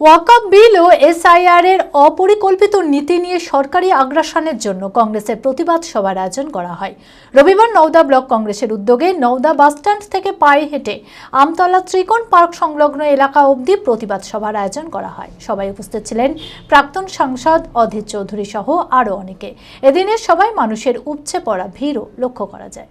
ওয়াকআপ বিল ও SIR এর অপরিকল্পিত নীতি নিয়ে সরকারি আগ্রাসনের জন্য কংগ্রেসের প্রতিবাদ সভার আয়োজন করা হয়। রবিবার নওদা ব্লক কংগ্রেসের উদ্যোগে নওদা বাসস্ট্যান্ড থেকে পায়ে হেঁটে আমতলা ত্রিকোণ পার্ক সংলগ্ন এলাকা অবধি প্রতিবাদ সভার আয়োজন করা হয়। সবাই উপস্থিত ছিলেন প্রাক্তন সাংসদ অধীর চৌধুরী সহ আরও অনেকে। এদিনের সবাই মানুষের উপচে পড়া ভিড়ও লক্ষ্য করা যায়।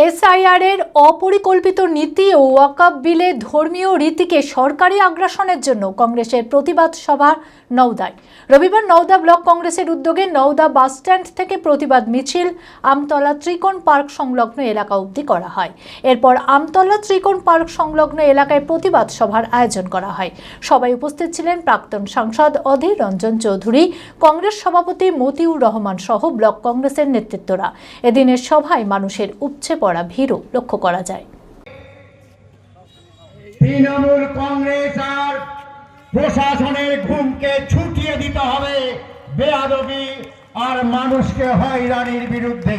বিচার এসআইআর এর অপরিকল্পিত নীতি ও ওয়াকআপ বিলে ধর্মীয় রীতিকে সরকারি আগ্রাসনের জন্য কংগ্রেসের প্রতিবাদ সভা নওদায়। রবিবার নওদা ব্লক কংগ্রেসের উদ্যোগে নওদা বাসস্ট্যান্ড থেকে প্রতিবাদ মিছিল আমতলা ত্রিকোণ পার্ক সংলগ্ন এলাকা অবধি করা হয়। এরপর আমতলা ত্রিকোণ পার্ক সংলগ্ন এলাকায় প্রতিবাদ সভার আয়োজন করা হয়। সবাই উপস্থিত ছিলেন প্রাক্তন সাংসদ অধীর রঞ্জন চৌধুরী, কংগ্রেস সভাপতি মতিউর রহমান সহ ব্লক কংগ্রেসের নেতৃত্বরা। এদিনের সভায় মানুষের উপচে পড়া। ভিড়ও লক্ষ্য করা যায়। তৃণমূল কংগ্রেস আর প্রশাসনের ঘুমকে ছুটিয়ে দিতে হবে। বেয়াদবি আর মানুষকে হয়রানির বিরুদ্ধে।